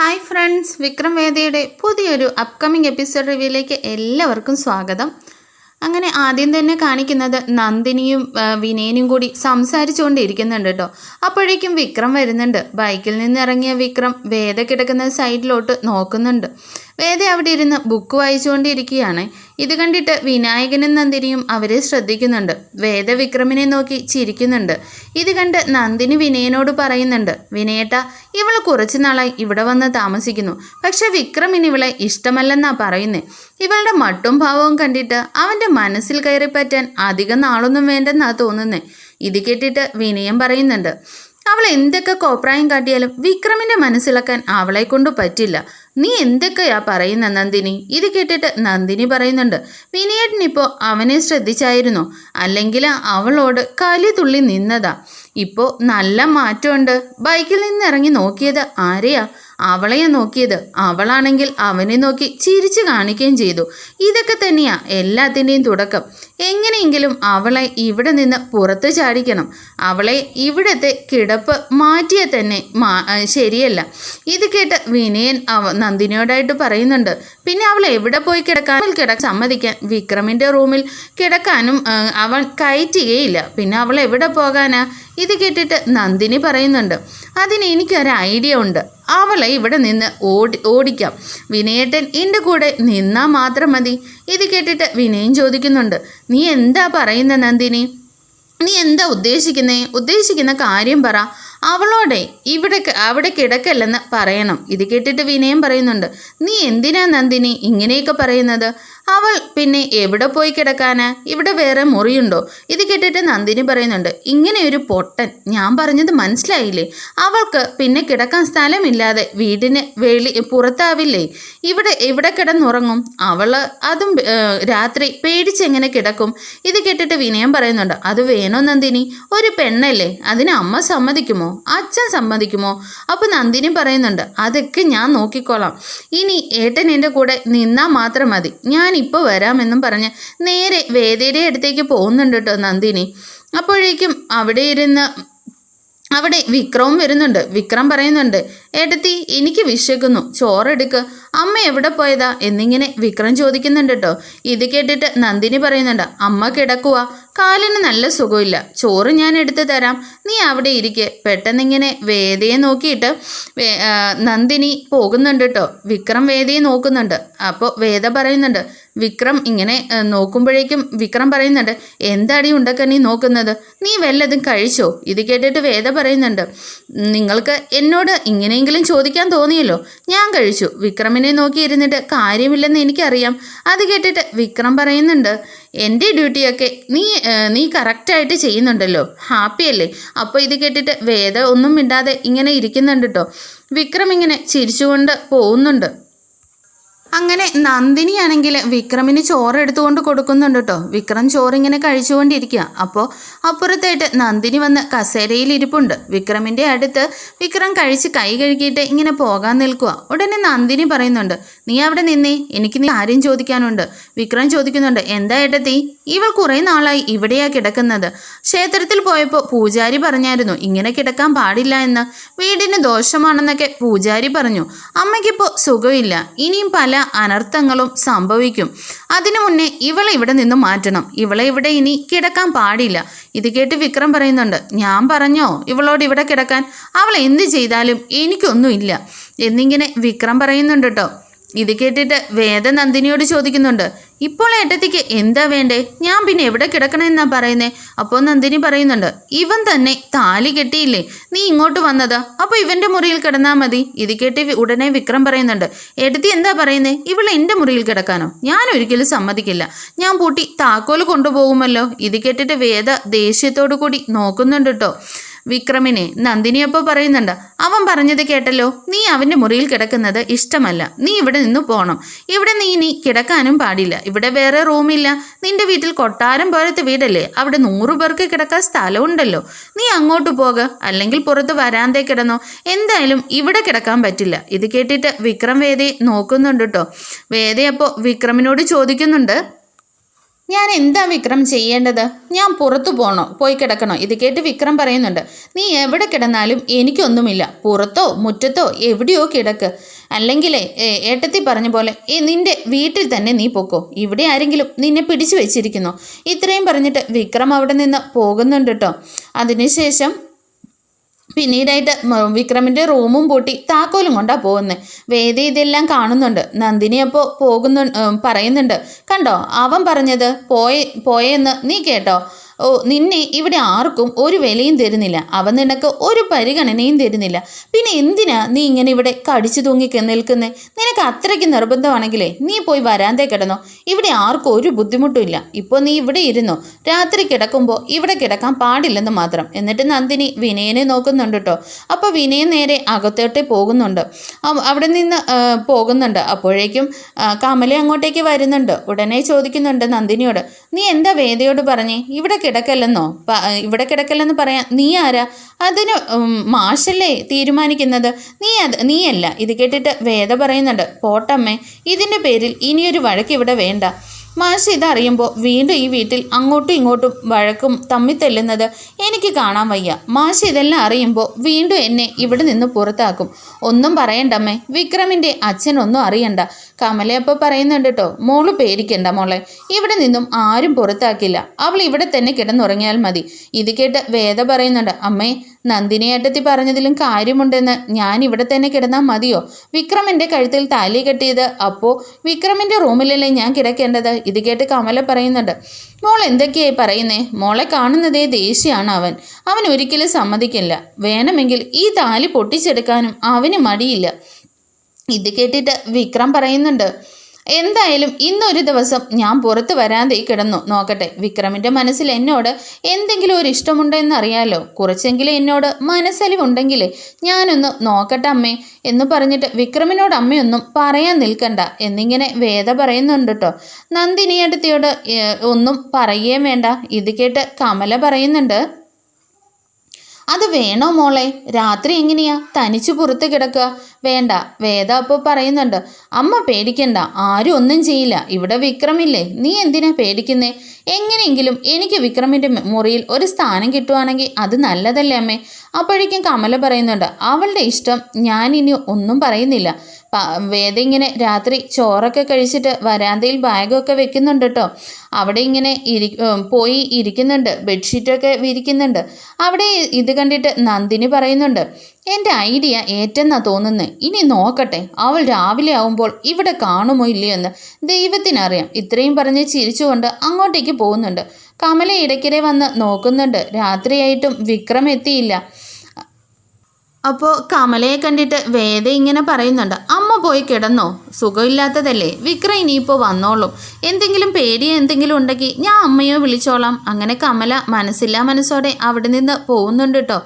Hi friends Vikram വേദയുടെ പുതിയൊരു upcoming episode റിവ്യൂയിലേക്ക് എല്ലാവർക്കും സ്വാഗതം. അങ്ങനെ ആദ്യം തന്നെ കാണിക്കുന്നത് നന്ദിനിയും വിനയനും കൂടി സംസാരിച്ചുകൊണ്ടിരിക്കുന്നുണ്ട് കേട്ടോ. അപ്പോഴേക്കും വിക്രം വരുന്നുണ്ട്. ബൈക്കിൽ നിന്ന് ഇറങ്ങിയ വിക്രം വേദ കിടക്കുന്ന സൈഡിലോട്ട് നോക്കുന്നുണ്ട്. വേദ അവിടെ ഇരുന്ന് ബുക്ക് വായിച്ചുകൊണ്ടിരിക്കുകയാണ്. ഇത് കണ്ടിട്ട് വിനായകനും നന്ദിനിയും അവരെ ശ്രദ്ധിക്കുന്നുണ്ട്. വേദ വിക്രമിനെ നോക്കി ചിരിക്കുന്നുണ്ട്. ഇത് കണ്ട് നന്ദിനി വിനയനോട് പറയുന്നുണ്ട് വിനയേട്ട ഇവൾ കുറച്ചു നാളായി ഇവിടെ വന്ന് താമസിക്കുന്നു. പക്ഷെ വിക്രമിന് ഇവളെ ഇഷ്ടമല്ലെന്നാ പറയുന്നേ. ഇവളുടെ മട്ടും ഭാവവും കണ്ടിട്ട് അവന്റെ മനസ്സിൽ കയറിപ്പറ്റാൻ അധികം നാളൊന്നും വേണ്ടെന്നാ തോന്നുന്നേ. ഇത് കേട്ടിട്ട് വിനയം പറയുന്നുണ്ട് അവൾ എന്തൊക്കെ കോപ്രായം കാട്ടിയാലും വിക്രമിന്റെ മനസ്സിലാക്കാൻ അവളെ കൊണ്ട് പറ്റില്ല. നീ എന്തൊക്കെയാ പറയുന്ന നന്ദിനി? ഇത് കേട്ടിട്ട് നന്ദിനി പറയുന്നുണ്ട്. വിനയേട്ടനിപ്പോൾ അവനെ ശ്രദ്ധിച്ചായിരുന്നോ? അല്ലെങ്കിൽ അവളോട് കലി തുള്ളി നിന്നതാ? ഇപ്പോൾ നല്ല മാറ്റമുണ്ട്. ബൈക്കിൽ നിന്ന് ഇറങ്ങി നോക്കിയത് ആരെയാ? അവളെയാ നോക്കിയത്. അവളാണെങ്കിൽ അവനെ നോക്കി ചിരിച്ചു കാണിക്കുകയും ചെയ്തു. ഇതൊക്കെ തന്നെയാ എല്ലാത്തിന്റെയും തുടക്കം. എങ്ങനെയെങ്കിലും അവളെ ഇവിടെ നിന്ന് പുറത്ത് ചാടിക്കണം. അവളെ ഇവിടത്തെ കിടപ്പ് മാറ്റിയ തന്നെ ശരിയല്ല. ഇത് കേട്ട് വിനയൻ അവ നന്ദിനിയോടായിട്ട് പറയുന്നുണ്ട്. പിന്നെ അവൾ എവിടെ പോയി കിടക്കാൻ കിട സമ്മതിക്കാൻ വിക്രമിന്റെ റൂമിൽ കിടക്കാനും അവൻ കയറ്റുകയില്ല. പിന്നെ അവൾ എവിടെ പോകാനാ? ഇത് കേട്ടിട്ട് നന്ദിനി പറയുന്നുണ്ട്. അതിന് എനിക്കൊരു ഐഡിയ ഉണ്ട്. അവളെ ഇവിടെ നിന്ന് ഓടി ഓടിക്കാം. വിനയേട്ടൻ എന്റെ കൂടെ നിന്നാൽ മാത്രം മതി. ഇത് കേട്ടിട്ട് വിനയൻ ചോദിക്കുന്നുണ്ട്. നീ എന്താ പറയുന്ന നന്ദിനി? നീ എന്താ ഉദ്ദേശിക്കുന്നേ? ഉദ്ദേശിക്കുന്ന കാര്യം പറ. അവളോടെ ഇവിടെ അവിടെ കിടക്കല്ലെന്ന് പറയണം. ഇത് കേട്ടിട്ട് വിനയം പറയുന്നുണ്ട്. നീ എന്തിനാ നന്ദിനി ഇങ്ങനെയൊക്കെ പറയുന്നത്? അവൾ പിന്നെ എവിടെ പോയി കിടക്കാനാ? ഇവിടെ വേറെ മുറിയുണ്ടോ? ഇത് കേട്ടിട്ട് നന്ദിനി പറയുന്നുണ്ട്. ഇങ്ങനെ ഒരു പൊട്ടൻ. ഞാൻ പറഞ്ഞത് മനസ്സിലായില്ലേ? അവൾക്ക് പിന്നെ കിടക്കാൻ സ്ഥലമില്ലാതെ വീടിന് വെളി പുറത്താവില്ലേ? ഇവിടെ ഇവിടെ കിടന്നുറങ്ങും? അവൾ അതും രാത്രി പേടിച്ചെങ്ങനെ കിടക്കും? ഇത് കേട്ടിട്ട് വിനയം പറയുന്നുണ്ട്. അത് വേണോ നന്ദിനി? ഒരു പെണ്ണല്ലേ? അതിന് അമ്മ സമ്മതിക്കുമോ? അച്ഛൻ സമ്മതിക്കുമോ? അപ്പോൾ നന്ദിനി പറയുന്നുണ്ട് അതൊക്കെ ഞാൻ നോക്കിക്കോളാം. ഇനി ഏട്ടൻ എന്റെ കൂടെ നിന്നാൽ മാത്രം മതി. ഞാൻ ഇപ്പോൾ വരാമെന്നും പറഞ്ഞ് നേരെ വേദയുടെ അടുത്തേക്ക് പോകുന്നുണ്ട് കേട്ടോ നന്ദിനി. അപ്പോഴേക്കും അവിടെ ഇരുന്ന് അവിടെ വിക്രവും വരുന്നുണ്ട്. വിക്രം പറയുന്നുണ്ട് ഏട്ടത്തി എനിക്ക് വിശക്കുന്നു. ചോറെടുക്ക്. അമ്മ എവിടെ പോയതാ? എന്നിങ്ങനെ വിക്രം ചോദിക്കുന്നുണ്ട് കേട്ടോ ഇത് കേട്ടിട്ട് നന്ദിനി പറയുന്നുണ്ട് അമ്മ കിടക്കുക കാലിന് നല്ല സുഖമില്ല. ചോറ് ഞാൻ എടുത്തു തരാം. നീ അവിടെ ഇരിക്കെ. പെട്ടെന്നിങ്ങനെ വേദയെ നോക്കിയിട്ട് നന്ദിനി പോകുന്നുണ്ട് കേട്ടോ വിക്രം വേദയെ നോക്കുന്നുണ്ട്. അപ്പോൾ വേദ പറയുന്നുണ്ട് വിക്രം ഇങ്ങനെ നോക്കുമ്പോഴേക്കും വിക്രം പറയുന്നുണ്ട് എന്താടി ഉണ്ടക്ക നീ നോക്കുന്നത്? നീ വല്ലതും കഴിച്ചോ? ഇത് കേട്ടിട്ട് വേദ പറയുന്നുണ്ട് നിങ്ങൾക്ക് എന്നോട് ഇങ്ങനെയെങ്കിലും ചോദിക്കാൻ തോന്നിയല്ലോ. ഞാൻ കഴിച്ചു. വിക്രമിനെ നോക്കിയിരുന്നിട്ട് കാര്യമില്ലെന്ന് എനിക്കറിയാം. അത് കേട്ടിട്ട് വിക്രം പറയുന്നുണ്ട് എന്റെ ഡ്യൂട്ടിയൊക്കെ നീ നീ കറക്റ്റായിട്ട് ചെയ്യുന്നുണ്ടല്ലോ. ഹാപ്പി അല്ലേ? അപ്പോൾ ഇത് കേട്ടിട്ട് വേദ ഒന്നും മിണ്ടാതെ ഇങ്ങനെ ഇരിക്കുന്നുണ്ട് കേട്ടോ വിക്രം ഇങ്ങനെ ചിരിച്ചുകൊണ്ട് പോകുന്നുണ്ട്. അങ്ങനെ നന്ദിനിയാണെങ്കിൽ വിക്രമിന് ചോറ് എടുത്തുകൊണ്ട് കൊടുക്കുന്നുണ്ട് കേട്ടോ. വിക്രം ചോറിങ്ങനെ കഴിച്ചുകൊണ്ടിരിക്കുക. അപ്പോൾ അപ്പുറത്തായിട്ട് നന്ദിനി വന്ന് കസേരയിൽ ഇരിപ്പുണ്ട്. വിക്രമിന്റെ അടുത്ത് വിക്രം കഴിച്ച് കൈ കഴുകിയിട്ട് ഇങ്ങനെ പോകാൻ നിൽക്കുക. ഉടനെ നന്ദിനി പറയുന്നുണ്ട് നീ അവിടെ നിന്നേ എനിക്ക് നീ കാര്യം ചോദിക്കാനുണ്ട്. വിക്രം ചോദിക്കുന്നുണ്ട് എന്താ ഏട്ടത്തി? ഇവൾ കുറേ നാളായി ഇവിടെയാ കിടക്കുന്നത്. ക്ഷേത്രത്തിൽ പോയപ്പോൾ പൂജാരി പറഞ്ഞായിരുന്നു ഇങ്ങനെ കിടക്കാൻ പാടില്ല എന്ന്. വീടിന് ദോഷമാണെന്നൊക്കെ പൂജാരി പറഞ്ഞു. അമ്മയ്ക്കിപ്പോൾ സുഖമില്ല. ഇനിയും പല അനർത്ഥങ്ങളും സംഭവിക്കും. അതിനു മുന്നേ ഇവളെ ഇവിടെ നിന്ന് മാറ്റണം. ഇവളെ ഇവിടെ ഇനി കിടക്കാൻ പാടില്ല. ഇത് കേട്ട് വിക്രം പറയുന്നുണ്ട് ഞാൻ പറഞ്ഞോ ഇവളോട് ഇവിടെ കിടക്കാൻ? അവൾ എന്ത് ചെയ്താലും എനിക്കൊന്നുമില്ല എന്നിങ്ങനെ വിക്രം പറയുന്നുണ്ട് കേട്ടോ. ഇത് കേട്ടിട്ട് വേദനന്ദിനിയോട് ചോദിക്കുന്നുണ്ട് ഇപ്പോൾ ഏട്ടത്തിക്ക് എന്താ വേണ്ടേ? ഞാൻ പിന്നെ എവിടെ കിടക്കണമെന്നാ പറയുന്നേ? അപ്പോൾ നന്ദിനി പറയുന്നുണ്ട് ഇവൻ തന്നെ താലി കെട്ടിയില്ലേ? നീ ഇങ്ങോട്ട് വന്നത്. അപ്പോൾ ഇവന്റെ മുറിയിൽ കിടന്നാൽ മതി. ഇത് കേട്ടി ഉടനെ വിക്രം പറയുന്നുണ്ട് ഏട്ടത്തി എന്താ പറയുന്നേ? ഇവൾ എന്റെ മുറിയിൽ കിടക്കാനോ? ഞാൻ ഒരിക്കലും സമ്മതിക്കില്ല. ഞാൻ പൂട്ടി താക്കോൽ കൊണ്ടുപോകുമല്ലോ. ഇത് കേട്ടിട്ട് വേദ ദേഷ്യത്തോടു കൂടി നോക്കുന്നുണ്ട് കേട്ടോ വിക്രമിനെ നന്ദിനിയപ്പോൾ പറയുന്നുണ്ട് അവൻ പറഞ്ഞത് കേട്ടല്ലോ നീ അവന്റെ മുറിയിൽ കിടക്കുന്നത് ഇഷ്ടമല്ല നീ ഇവിടെ നിന്ന് പോകണം ഇവിടെ നീ ഇനി കിടക്കാനും പാടില്ല ഇവിടെ വേറെ റൂമില്ല. നിന്റെ വീട്ടിൽ കൊട്ടാരം പോലത്തെ വീടല്ലേ അവിടെ നൂറു പേർക്ക് കിടക്കാൻ സ്ഥലമുണ്ടല്ലോ. നീ അങ്ങോട്ട് പോക അല്ലെങ്കിൽ പുറത്ത് വരാന്തേ കിടന്നോ. എന്തായാലും ഇവിടെ കിടക്കാൻ പറ്റില്ല. ഇത് കേട്ടിട്ട് വിക്രം വേദയെ നോക്കുന്നുണ്ട് കേട്ടോ വേദി അപ്പോൾ വിക്രമിനോട് ചോദിക്കുന്നുണ്ട് ഞാൻ എന്താ വിക്രം ചെയ്യേണ്ടത്? ഞാൻ പുറത്തു പോകണോ പോയി കിടക്കണോ? ഇത് കേട്ട് വിക്രം പറയുന്നുണ്ട്. നീ എവിടെ കിടന്നാലും എനിക്കൊന്നുമില്ല. പുറത്തോ മുറ്റത്തോ എവിടെയോ കിടക്ക്. അല്ലെങ്കിലേ ഏട്ടത്തി പറഞ്ഞ പോലെ ഏ, നിന്റെ വീട്ടിൽ തന്നെ നീ പൊക്കോ. ഇവിടെ ആരെങ്കിലും നിന്നെ പിടിച്ചു വെച്ചിരിക്കുന്നു? ഇത്രയും പറഞ്ഞിട്ട് വിക്രം അവിടെ നിന്ന് പോകുന്നുണ്ട് കേട്ടോ അതിനുശേഷം പിന്നീടായിട്ട് വിക്രമിന്റെ റൂമും പൂട്ടി താക്കോലും കൊണ്ടാണ് പോകുന്നത് വേദി ഇതെല്ലാം കാണുന്നുണ്ട്. നന്ദിനി അപ്പോൾ പോകുന്നു പറയുന്നുണ്ട്. കണ്ടോ അവൻ പറഞ്ഞത് പോയി പോയെന്ന് നീ കേട്ടോ? ഓ നിന്നെ ഇവിടെ ആർക്കും ഒരു വിലയും തരുന്നില്ല. അവൻ നിനക്ക് ഒരു പരിഗണനയും തരുന്നില്ല. പിന്നെ എന്തിനാ നീ ഇങ്ങനെ ഇവിടെ കടിച്ചു തൂങ്ങി നിൽക്കുന്നേ? നിനക്ക് അത്രയ്ക്ക് നിർബന്ധമാണെങ്കിലേ നീ പോയി വരാന്തേ കിടന്നോ? ഇവിടെ ആർക്കും ഒരു ബുദ്ധിമുട്ടും ഇല്ല. ഇപ്പോൾ നീ ഇവിടെ ഇരുന്നോ? രാത്രി കിടക്കുമ്പോൾ ഇവിടെ കിടക്കാൻ പാടില്ലെന്ന് മാത്രം. എന്നിട്ട് നന്ദിനി വിനയനെ നോക്കുന്നുണ്ട് കേട്ടോ അപ്പോൾ വിനയൻ നേരെ അകത്തോട്ടേ പോകുന്നുണ്ട്. അവിടെ നിന്ന് പോകുന്നുണ്ട്. അപ്പോഴേക്കും കമല അങ്ങോട്ടേക്ക് വരുന്നുണ്ട്. ഉടനെ ചോദിക്കുന്നുണ്ട് നന്ദിനിയോട്. നീ എന്താ വേദയോട് പറഞ്ഞേ? ഇവിടെ കിടക്കല്ലെന്നോ? ഇവിടെ കിടക്കല്ലെന്ന് പറയാൻ നീ ആരാ? അതിന് മാഷല്ലേ തീരുമാനിക്കുന്നത്? നീ അത് നീയല്ല. ഇത് കേട്ടിട്ട് വേദ പറയുന്നുണ്ട് പോട്ടമ്മേ ഇതിന്റെ പേരിൽ ഇനിയൊരു വഴക്ക് ഇവിടെ വേണ്ട. മാഷ് ഇതറിയുമ്പോൾ വീണ്ടും ഈ വീട്ടിൽ അങ്ങോട്ടും ഇങ്ങോട്ടും വഴക്കും തമ്മിത്തെല്ലുന്നത് എനിക്ക് കാണാൻ വയ്യ. മാഷ് ഇതെല്ലാം അറിയുമ്പോൾ വീണ്ടും എന്നെ ഇവിടെ നിന്ന് പുറത്താക്കും. ഒന്നും പറയണ്ടമ്മേ വിക്രമിന്റെ അച്ഛനൊന്നും അറിയണ്ട. കമലയപ്പോൾ പറയുന്നുണ്ട് കേട്ടോ മോൾ പേടിക്കണ്ട മോളെ ഇവിടെ നിന്നും ആരും പുറത്താക്കില്ല അവൾ ഇവിടെ തന്നെ കിടന്നുറങ്ങിയാൽ മതി. ഇത് കേട്ട് വേദ പറയുന്നുണ്ട് അമ്മേ നന്ദിനിയേട്ടത്തി പറഞ്ഞതിലും കാര്യമുണ്ടെന്ന് ഞാൻ ഇവിടെ തന്നെ കിടന്നാൽ മതിയോ? വിക്രമിന്റെ കഴുത്തിൽ താലി കെട്ടിയത് അപ്പോൾ വിക്രമിന്റെ റൂമിലല്ലേ ഞാൻ കിടക്കേണ്ടത്? ഇത് കേട്ട് കമല പറയുന്നുണ്ട് മോൾ എന്തൊക്കെയായി പറയുന്നേ? മോളെ കാണുന്നതേ ദേഷ്യമാണ് അവൻ. അവൻ ഒരിക്കലും സമ്മതിക്കില്ല. വേണമെങ്കിൽ ഈ താലി പൊട്ടിച്ചെടുക്കാനും അവന് മടിയില്ല. ഇത് കേട്ടിട്ട് വിക്രം പറയുന്നുണ്ട് എന്തായാലും ഇന്നൊരു ദിവസം ഞാൻ പുറത്ത് വരാതെ കിടന്നു. നോക്കട്ടെ വിക്രമിന്റെ മനസ്സിൽ എന്നോട് എന്തെങ്കിലും ഒരു ഇഷ്ടമുണ്ടോ എന്നറിയാലോ. കുറച്ചെങ്കിലും എന്നോട് മനസ്സലിവുണ്ടെങ്കിലേ ഞാനൊന്ന് നോക്കട്ടെ അമ്മേ എന്ന് പറഞ്ഞിട്ട് വിക്രമിനോട് അമ്മയൊന്നും പറയാൻ നിൽക്കണ്ട. എന്നിങ്ങനെ വേദ പറയുന്നുണ്ട് കേട്ടോ നന്ദിനിയടുത്തിയോട് ഒന്നും പറയുകയും വേണ്ട. ഇത് കേട്ട് കമല പറയുന്നുണ്ട് അത് വേണോ മോളെ? രാത്രി എങ്ങനെയാ? തനിച്ചു പുറത്ത് കിടക്കുക. വേണ്ട വേദ അപ്പോൾ പറയുന്നുണ്ട് അമ്മ പേടിക്കണ്ട ആരും ഒന്നും ചെയ്യില്ല. ഇവിടെ വിക്രമില്ലേ? നീ എന്തിനാ പേടിക്കുന്നേ? എങ്ങനെയെങ്കിലും എനിക്ക് വിക്രമിന്റെ മുറിയിൽ ഒരു സ്ഥാനം കിട്ടുവാണെങ്കിൽ അത് നല്ലതല്ലേ അമ്മേ? അപ്പോഴേക്കും കമല പറയുന്നുണ്ട് അവളുടെ ഇഷ്ടം ഞാൻ ഇനി ഒന്നും പറയുന്നില്ല. വേദ ഇങ്ങനെ രാത്രി ചോറൊക്കെ കഴിച്ചിട്ട് വരാന്തയിൽ ബാഗൊക്കെ വെക്കുന്നുണ്ട് കേട്ടോ അവിടെ ഇങ്ങനെ ഇരി പോയി ഇരിക്കുന്നുണ്ട് ബെഡ്ഷീറ്റൊക്കെ വിരിക്കുന്നുണ്ട്. അവിടെ ഇത് കണ്ടിട്ട് നന്ദിനി പറയുന്നുണ്ട് എന്റെ ഐഡിയ ഏറ്റെന്നാ തോന്നുന്നത് ഇനി നോക്കട്ടെ അവൾ രാവിലെ ആവുമ്പോൾ ഇവിടെ കാണുമോ ഇല്ലയോ എന്ന് ദൈവത്തിനറിയാം. ഇത്രയും പറഞ്ഞ് ചിരിച്ചുകൊണ്ട് അങ്ങോട്ടേക്ക് പോകുന്നുണ്ട്. കമല ഇടയ്ക്കിടെ വന്ന് നോക്കുന്നുണ്ട് രാത്രിയായിട്ടും വിക്രം എത്തിയില്ല. അപ്പോൾ കമലയെ കണ്ടിട്ട് വേദ ഇങ്ങനെ പറയുന്നുണ്ട് അമ്മ പോയി കിടന്നോ? സുഖമില്ലാത്തതല്ലേ? വിക്രം ഇനിയിപ്പോൾ വന്നോളും. എന്തെങ്കിലും പേടിയോ എന്തെങ്കിലും ഉണ്ടെങ്കിൽ ഞാൻ അമ്മയോ വിളിച്ചോളാം. അങ്ങനെ കമല മനസ്സില്ലാ മനസ്സോടെ അവിടെ നിന്ന് പോകുന്നുണ്ട് കേട്ടോ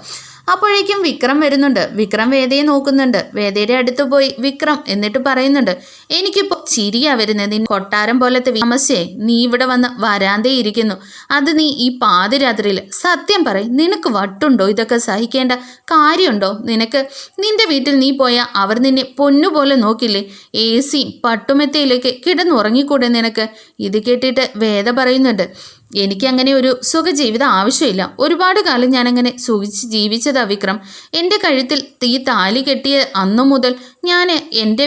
അപ്പോഴേക്കും വിക്രം വരുന്നുണ്ട്. വിക്രം വേദയെ നോക്കുന്നുണ്ട്. വേദയുടെ അടുത്ത് പോയി വിക്രം എന്നിട്ട് പറയുന്നുണ്ട് എനിക്കിപ്പോൾ ചിരിയാ വരുന്നത്. കൊട്ടാരം പോലത്തെ താമസേ നീ ഇവിടെ വന്ന് വരാന്തേ ഇരിക്കുന്നു. അത് നീ ഈ പാതിരാത്രിയിൽ സത്യം പറയും നിനക്ക് വട്ടുണ്ടോ? ഇതൊക്കെ സഹിക്കേണ്ട കാര്യമുണ്ടോ? നിനക്ക് നിന്റെ വീട്ടിൽ നീ പോയാൽ അവർ നിന്നെ പൊന്നുപോലെ നോക്കില്ലേ? എ സിയും പട്ടുമെത്തയിലേക്ക് കിടന്നുറങ്ങിക്കൂടെ നിനക്ക് ഇത് കേട്ടിട്ട് വേദ പറയുന്നുണ്ട് എനിക്കങ്ങനെ ഒരു സുഖജീവിതം ആവശ്യമില്ല. ഒരുപാട് കാലം ഞാനങ്ങനെ സുഖിച്ച് ജീവിച്ചതാ വിക്രം. എന്റെ കഴുത്തിൽ തീ താലി കെട്ടിയ അന്നു മുതൽ ഞാൻ എന്റെ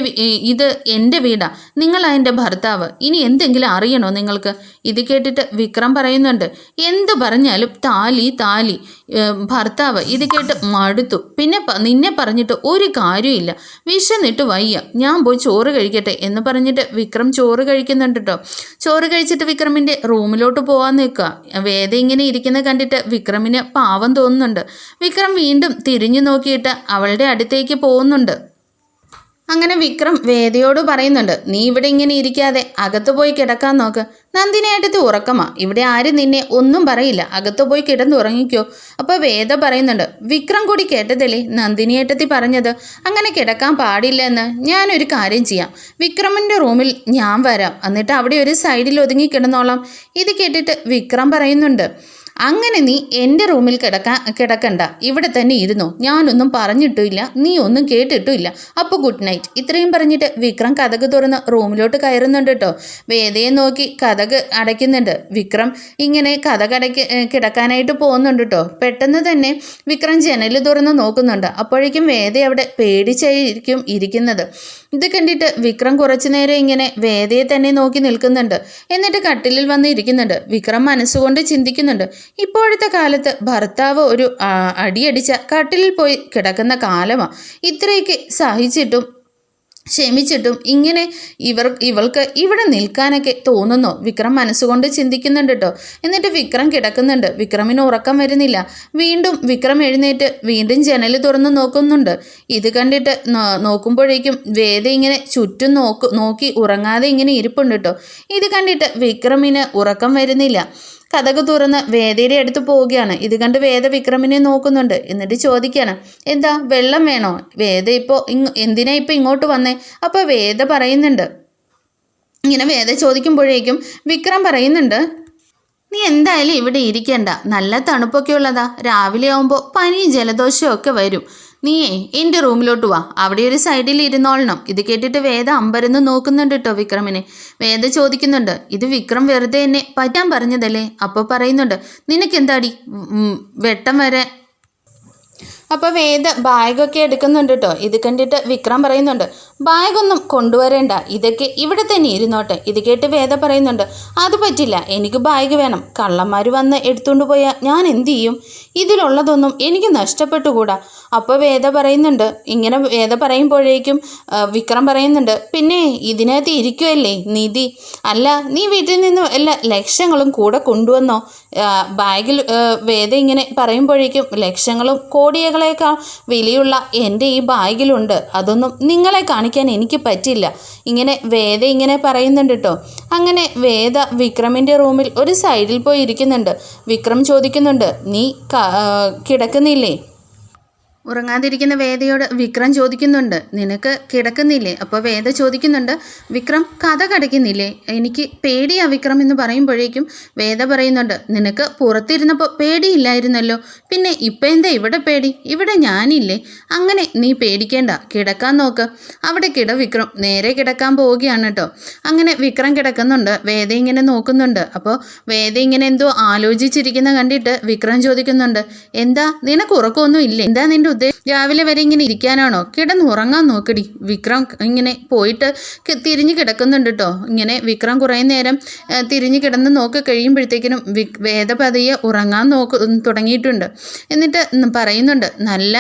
ഇത് എന്റെ വീടാ. നിങ്ങളാ എന്റെ ഭർത്താവ്. ഇനി എന്തെങ്കിലും അറിയണോ നിങ്ങൾക്ക്? ഇത് കേട്ടിട്ട് വിക്രം പറയുന്നുണ്ട്. എന്ത് പറഞ്ഞാലും താലി താലി. ഭർത്താവ് ഇത് കേട്ട് മടുത്തു. പിന്നെ നിന്നെ പറഞ്ഞിട്ട് ഒരു കാര്യമില്ല വിശന്നിട്ട് വയ്യ. ഞാൻ പോയി ചോറ് കഴിക്കട്ടെ എന്ന് പറഞ്ഞിട്ട് വിക്രം ചോറ് കഴിക്കുന്നുണ്ട് കേട്ടോ ചോറ് കഴിച്ചിട്ട് വിക്രമിന്റെ റൂമിലോട്ട് പോകാൻ നിൽക്കുക. വേദ ഇങ്ങനെ ഇരിക്കുന്നത് കണ്ടിട്ട് വിക്രമിന് പാവം തോന്നുന്നുണ്ട്. വിക്രം വീണ്ടും തിരിഞ്ഞു നോക്കിയിട്ട് അവളുടെ അടുത്തേക്ക് പോകുന്നുണ്ട്. അങ്ങനെ വിക്രം വേദയോട് പറയുന്നുണ്ട് നീ ഇവിടെ ഇങ്ങനെ ഇരിക്കാതെ അകത്ത് പോയി കിടക്കാൻ നോക്ക്. നന്ദിനിയേട്ടത്തി ഉറക്കമാ. ഇവിടെ ആരും നിന്നെ ഒന്നും പറയില്ല. അകത്ത് പോയി കിടന്നുറങ്ങിക്കോ. അപ്പോൾ വേദ പറയുന്നുണ്ട് വിക്രം കൂടി കേട്ടതല്ലേ? നന്ദിനിയേട്ടത്തി പറഞ്ഞത് അങ്ങനെ കിടക്കാൻ പാടില്ല എന്ന്. ഞാനൊരു കാര്യം ചെയ്യാം. വിക്രമിന്റെ റൂമിൽ ഞാൻ വരാം. എന്നിട്ട് അവിടെ ഒരു സൈഡിൽ ഒതുങ്ങി കിടന്നോളാം. ഇത് കേട്ടിട്ട് വിക്രം പറയുന്നുണ്ട് അങ്ങനെ നീ എന്റെ റൂമിൽ കിടക്കാൻ കിടക്കണ്ട. ഇവിടെ തന്നെ ഇരുന്നോ. ഞാനൊന്നും പറഞ്ഞിട്ടുമില്ല. നീ ഒന്നും കേട്ടിട്ടുമില്ല. അപ്പോൾ ഗുഡ് നൈറ്റ് ഇത്രയും പറഞ്ഞിട്ട് വിക്രം കഥക് തുറന്ന് റൂമിലോട്ട് കയറുന്നുണ്ട് കേട്ടോ. വേദയെ നോക്കി കഥക് അടയ്ക്കുന്നുണ്ട്. വിക്രം ഇങ്ങനെ കഥക് അടയ്ക്ക് കിടക്കാനായിട്ട് പോകുന്നുണ്ട് കേട്ടോ. പെട്ടെന്ന് തന്നെ വിക്രം ജനൽ തുറന്ന് നോക്കുന്നുണ്ട്. അപ്പോഴേക്കും വേദ അവിടെ പേടിച്ചായിരിക്കും ഇരിക്കുന്നത്. ഇത് കണ്ടിട്ട് വിക്രം കുറച്ചു നേരം ഇങ്ങനെ വേദയെ തന്നെ നോക്കി നിൽക്കുന്നുണ്ട്. എന്നിട്ട് കട്ടിലിൽ വന്ന് ഇരിക്കുന്നുണ്ട്. വിക്രം മനസ്സുകൊണ്ട് ചിന്തിക്കുന്നുണ്ട്. ഇപ്പോഴത്തെ കാലത്ത് ഭർത്താവ് ഒരു അടിയടിച്ച കട്ടിലിൽ പോയി കിടക്കുന്ന കാലമാണ് ഇത്രയൊക്കെ സഹിച്ചിട്ടും ക്ഷമിച്ചിട്ടും ഇങ്ങനെ ഇവർ ഇവൾക്ക് ഇവിടെ നിൽക്കാനൊക്കെ തോന്നുന്നു. വിക്രം മനസ്സുകൊണ്ട് ചിന്തിക്കുന്നുണ്ട് കേട്ടോ എന്നിട്ട് വിക്രം കിടക്കുന്നുണ്ട്. വിക്രമിന് ഉറക്കം വരുന്നില്ല. വീണ്ടും വിക്രം എഴുന്നേറ്റ് വീണ്ടും ജനൽ തുറന്ന് നോക്കുന്നുണ്ട്. ഇത് കണ്ടിട്ട് നോക്കുമ്പോഴേക്കും വേദ ഇങ്ങനെ ചുറ്റും നോക്കു നോക്കി ഉറങ്ങാതെ ഇങ്ങനെ ഇരിപ്പുണ്ട് കേട്ടോ ഇത് കണ്ടിട്ട് വിക്രമിന് ഉറക്കം വരുന്നില്ല. കഥക് തുറന്ന് വേദയുടെ അടുത്ത് പോവുകയാണ്. ഇത് കണ്ട് വേദ വിക്രമിനെ നോക്കുന്നുണ്ട്. എന്നിട്ട് ചോദിക്കുകയാണ് എന്താ വെള്ളം വേണോ? വേദ ഇപ്പോൾ എന്തിനാ ഇപ്പോൾ ഇങ്ങോട്ട് വന്നേ? അപ്പോൾ വേദ പറയുന്നുണ്ട്. ഇങ്ങനെ വേദ ചോദിക്കുമ്പോഴേക്കും വിക്രം പറയുന്നുണ്ട് നീ എന്തായാലും ഇവിടെ ഇരിക്കണ്ട. നല്ല തണുപ്പൊക്കെ ഉള്ളതാ. രാവിലെ ആവുമ്പോൾ പനിയും ജലദോഷവും ഒക്കെ വരും. നീയേ എന്റെ റൂമിലോട്ട് വാ. അവിടെ ഒരു സൈഡിൽ ഇരുന്നോളണം. ഇത് കേട്ടിട്ട് വേദ അമ്പരന്ന് നോക്കുന്നുണ്ട് കേട്ടോ വിക്രമിനെ. വേദ ചോദിക്കുന്നുണ്ട് ഇത് വിക്രം വെറുതെ എന്നെ പറ്റാൻ പറഞ്ഞതല്ലേ? അപ്പോൾ പറയുന്നുണ്ട് നിനക്കെന്താടി? വെട്ടം വരെ. അപ്പോൾ വേദ ബാഗൊക്കെ എടുക്കുന്നുണ്ട് കേട്ടോ ഇത് കണ്ടിട്ട് വിക്രം പറയുന്നുണ്ട് ബാഗൊന്നും കൊണ്ടുവരേണ്ട. ഇതൊക്കെ ഇവിടെ തന്നെ ഇരുന്നോട്ടെ. ഇത് കേട്ട് വേദ പറയുന്നുണ്ട് അത് പറ്റില്ല എനിക്ക് ബാഗ് വേണം. കള്ളന്മാർ വന്ന് എടുത്തുകൊണ്ട് പോയാൽ ഞാൻ എന്ത് ചെയ്യും? ഇതിലുള്ളതൊന്നും എനിക്ക് നഷ്ടപ്പെട്ടുകൂടാ. അപ്പോൾ വേദ പറയുന്നുണ്ട് ഇങ്ങനെ വേദ പറയുമ്പോഴേക്കും വിക്രം പറയുന്നുണ്ട് പിന്നെ ഇതിനകത്ത് ഇരിക്കുമല്ലേ നിധി? അല്ല നീ വീട്ടിൽ നിന്ന് എല്ലാ ലക്ഷങ്ങളും കൂടെ കൊണ്ടുവന്നോ? ബാഗിൽ വേദ ഇങ്ങനെ പറയുമ്പോഴേക്കും ലക്ഷങ്ങളും കോടികളേക്കാൾ വിലയുള്ള എന്റെ ഈ ബാഗിലുണ്ട്. അതൊന്നും നിങ്ങളെ കാണിക്കാൻ എനിക്ക് പറ്റില്ല. ഇങ്ങനെ വേദ ഇങ്ങനെ പറയുന്നുണ്ട് കേട്ടോ അങ്ങനെ വേദ വിക്രമിന്റെ റൂമിൽ ഒരു സൈഡിൽ പോയി ഇരിക്കുന്നുണ്ട്. വിക്രം ചോദിക്കുന്നുണ്ട് നീ കിടക്കുന്നില്ലേ? ഉറങ്ങാതിരിക്കുന്ന വേദയോട് വിക്രം ചോദിക്കുന്നുണ്ട് നിനക്ക് കിടക്കുന്നില്ലേ? അപ്പോൾ വേദ ചോദിക്കുന്നുണ്ട് വിക്രം കഥ കടയ്ക്കുന്നില്ലേ എനിക്ക് പേടിയാ വിക്രം എന്ന് പറയുമ്പോഴേക്കും. വേദ പറയുന്നുണ്ട് നിനക്ക് പുറത്തിരുന്നപ്പോൾ പേടിയില്ലായിരുന്നല്ലോ. പിന്നെ ഇപ്പം എന്താ ഇവിടെ പേടി? ഇവിടെ ഞാനില്ലേ. അങ്ങനെ നീ പേടിക്കേണ്ട കിടക്കാൻ നോക്ക്. അവിടെ കിട വിക്രം നേരെ കിടക്കാൻ പോവുകയാണ് കേട്ടോ അങ്ങനെ വിക്രം കിടക്കുന്നുണ്ട് വേദ ഇങ്ങനെ നോക്കുന്നുണ്ട്. അപ്പോൾ വേദ ഇങ്ങനെ എന്തോ ആലോചിച്ചിരിക്കുന്ന കണ്ടിട്ട് വിക്രം ചോദിക്കുന്നുണ്ട് എന്താ? നിനക്ക് ഉറക്കമൊന്നും ഇല്ലേ എന്താ നിന്റെ ഉദ്ദേശം രാവിലെ വരെ ഇങ്ങനെ ഇരിക്കാനാണോ? കിടന്ന് ഉറങ്ങാൻ നോക്കടി. വിക്രം ഇങ്ങനെ പോയിട്ട് തിരിഞ്ഞു കിടക്കുന്നുണ്ട് കേട്ടോ ഇങ്ങനെ വിക്രം കുറേ നേരം തിരിഞ്ഞു കിടന്ന് നോക്കി കഴിയുമ്പോഴത്തേക്കിനും വേദപതിയെ ഉറങ്ങാൻ നോക്ക് തുടങ്ങിയിട്ടുണ്ട്. എന്നിട്ട് പറയുന്നുണ്ട് നല്ല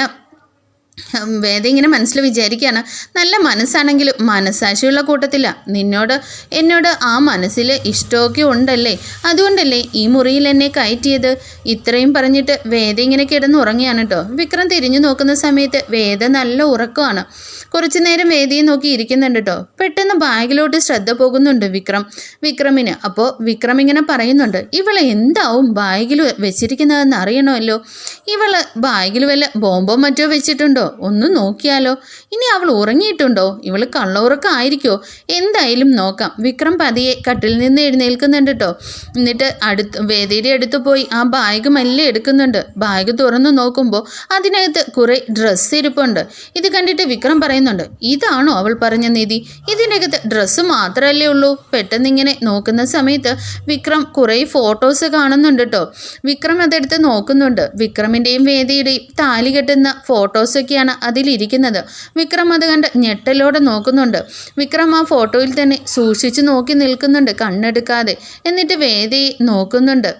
വേദ ഇങ്ങനെ മനസ്സിൽ വിചാരിക്കുകയാണ്. നല്ല മനസ്സാണെങ്കിലും മനസ്സാശിയുള്ള കൂട്ടത്തില്ല നിന്നോട് എന്നോട് ആ മനസ്സിൽ ഇഷ്ടമൊക്കെ ഉണ്ടല്ലേ? അതുകൊണ്ടല്ലേ ഈ മുറിയിൽ എന്നെ കയറ്റിയത്? ഇത്രയും പറഞ്ഞിട്ട് വേദ ഇങ്ങനെ കിടന്ന് ഉറങ്ങിയാണ് കേട്ടോ. വിക്രം തിരിഞ്ഞു നോക്കുന്ന സമയത്ത് വേദ നല്ല ഉറക്കമാണ്. കുറച്ചു നേരം വേദിയെ നോക്കി ഇരിക്കുന്നുണ്ട് കേട്ടോ. പെട്ടെന്ന് ബാഗിലോട്ട് ശ്രദ്ധ പോകുന്നുണ്ട് വിക്രം. വിക്രമിന്. അപ്പോൾ വിക്രം ഇങ്ങനെ പറയുന്നുണ്ട് ഇവളെ എന്താവും ബാഗിൽ വെച്ചിരിക്കുന്നതെന്ന് അറിയണമല്ലോ. ഇവൾ ബാഗിൽ വല്ല ബോംബോ മറ്റോ വെച്ചിട്ടുണ്ടോ? ഒന്ന് നോക്കിയാലോ. ഇനി അവൾ ഉറങ്ങിയിട്ടുണ്ടോ? ഇവൾ കള്ളുറക്കായിരിക്കോ എന്തായാലും നോക്കാം. വിക്രം പതിയെ കട്ടിൽ നിന്ന് എഴുന്നേൽക്കുന്നുണ്ട് കേട്ടോ എന്നിട്ട് അടുത്ത് വേദിയുടെ അടുത്ത് പോയി ആ ബാഗ് മെല്ലെ എടുക്കുന്നുണ്ട്. ബാഗ് തുറന്നു നോക്കുമ്പോൾ അതിനകത്ത് കുറേ ഡ്രസ്സ് ഇരിപ്പുണ്ട്. ഇത് കണ്ടിട്ട് വിക്രം പറയുന്നുണ്ട് ഇതാണോ അവൾ പറഞ്ഞ നിധി? ഇതിനകത്ത് ഡ്രസ്സ് മാത്രമല്ലേ ഉള്ളൂ. പെട്ടെന്നിങ്ങനെ നോക്കുന്ന സമയത്ത് വിക്രം കുറേ ഫോട്ടോസ് കാണുന്നുണ്ട് കേട്ടോ വിക്രം അതെടുത്ത് നോക്കുന്നുണ്ട്. വിക്രമിന്റെയും വേദിയുടെയും താലി കെട്ടുന്ന ഫോട്ടോസൊക്കെയാണ് അതിലിരിക്കുന്നത്. വിക്രം അത് കണ്ട് ഞെട്ടലോടെ നോക്കുന്നുണ്ട്. വിക്രം ആ ഫോട്ടോയിൽ തന്നെ സൂക്ഷിച്ചു നോക്കി നിൽക്കുന്നുണ്ട് കണ്ണെടുക്കാതെ. എന്നിട്ട് വേദിയെ നോക്കുന്നുണ്ട്.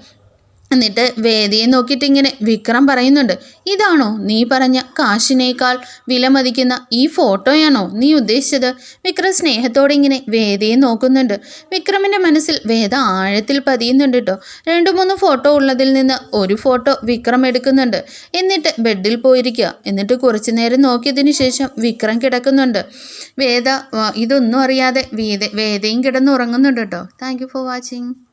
എന്നിട്ട് വേദിയെ നോക്കിയിട്ട് ഇങ്ങനെ വിക്രം പറയുന്നുണ്ട് ഇതാണോ നീ പറഞ്ഞ കാശിനേക്കാൾ വിലമതിക്കുന്ന ഈ ഫോട്ടോയാണോ നീ ഉദ്ദേശിച്ചത്? വിക്രം സ്നേഹത്തോടെ ഇങ്ങനെ വേദിയെ നോക്കുന്നുണ്ട്. വിക്രമിന്റെ മനസ്സിൽ വേദ ആഴത്തിൽ പതിയുന്നുണ്ട് കേട്ടോ രണ്ട് മൂന്ന് ഫോട്ടോ ഉള്ളതിൽ നിന്ന് ഒരു ഫോട്ടോ വിക്രം എടുക്കുന്നുണ്ട്. എന്നിട്ട് ബെഡിൽ പോയിരിക്കുക. എന്നിട്ട് കുറച്ചു നേരം നോക്കിയതിന് ശേഷം വിക്രം കിടക്കുന്നുണ്ട്. വേദ ഇതൊന്നും അറിയാതെ വേദ വേദയും കിടന്നുറങ്ങുന്നുണ്ട് കേട്ടോ താങ്ക് ഫോർ വാച്ചിങ്.